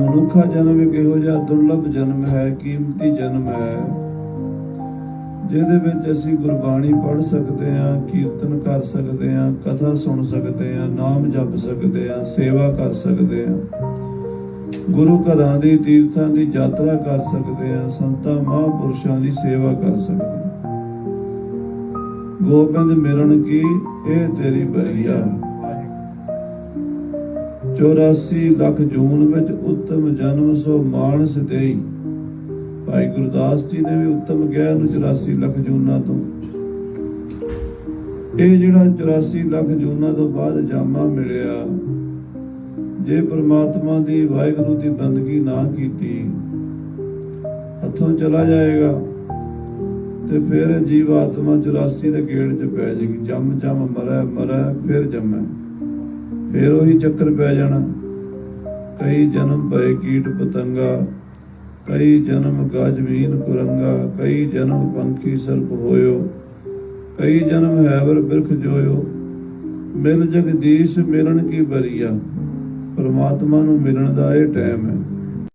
ਮਨੁੱਖਾ ਜਨਮ ਇੱਕ ਇਹੋ ਜਿਹਾ ਦੁਰਲਭ ਜਨਮ ਹੈ, ਕੀਮਤੀ ਜਨਮ ਹੈ, ਜਿਹਦੇ ਵਿੱਚ ਅਸੀਂ ਗੁਰਬਾਣੀ ਪੜ੍ਹ ਸਕਦੇ ਹਾਂ, ਕੀਰਤਨ ਕਰ ਸਕਦੇ ਹਾਂ, ਕਥਾ ਸੁਣ ਸਕਦੇ ਹਾਂ, ਨਾਮ ਜਪ ਸਕਦੇ ਹਾਂ, ਸੇਵਾ ਕਰ ਸਕਦੇ ਹਾਂ। ਗੁਰੂ ਘਰਾਂ ਦੀ, ਤੀਰਥਾਂ ਦੀ ਯਾਤਰਾ ਕਰ ਸਕਦੇ ਹਾਂ, ਸੰਤਾਂ, ਮਹਾਂਪੁਰਸ਼ਾਂ ਦੀ ਸੇਵਾ ਕਰ ਸਕਦੇ ਹਾਂ। ਗੋਬਿੰਦ ਮਿਲਣ ਕੀ, ਇਹ ਤੇਰੀ ਬਰੀਆ 84 ਲੱਖ ਜੂਨ ਵਿੱਚ ਉੱਤਮ ਜਨਮ ਸੋ ਮਾਨਸ ਦੇਈ। ਭਾਈ ਗੁਰਦਾਸ ਜੀ ਨੇ ਵੀ ਉੱਤਮ ਕਿਹਾ ਨੂੰ 84 ਲੱਖ ਜੂਨਾਂ ਤੋਂ। ਇਹ ਜਿਹੜਾ 84 ਲੱਖ ਜੂਨਾਂ ਤੋਂ ਬਾਅਦ ਜਾਮਾ ਮਿਲਿਆ, ਜੇ ਪ੍ਰਮਾਤਮਾ ਦੀ ਵਾਹਿਗੁਰੂ ਦੀ ਬੰਦਗੀ ਨਾ ਕੀਤੀ, ਹੱਥੋਂ ਚਲਾ ਜਾਏਗਾ ਤੇ ਫਿਰ ਜੀਵ ਆਤਮਾ 84 ਦੇ ਗੇੜ 'ਚ ਪੈ ਜਾਏਗੀ ਜੰਮ ਜੰਮ ਮਰੈ ਮਰੈ ਫਿਰ ਜੰਮੈ। ਫਿਰ ਉਹੀ ਚੱਕਰ ਪੈ ਜਾਣਾ। ਕਈ ਜਨਮ ਪਏ ਕੀਟ ਪਤੰਗਾ, ਕਈ ਜਨਮ ਗਾਜਵੀਨ ਕੁਰੰਗਾ, ਕਈ ਜਨਮ ਪੰਖੀ ਸਰਪ ਹੋਇਓ, ਕਈ ਜਨਮ ਹੈਵਰ ਬਿਰਖ ਜੋਇਓ। ਮਿਲ ਜਗਦੀਸ਼ ਮਿਲਣ ਕੀ ਬਰੀਆ? ਪਰਮਾਤਮਾ ਨੂੰ ਮਿਲਣ ਦਾ ਇਹ ਟਾਈਮ ਹੈ।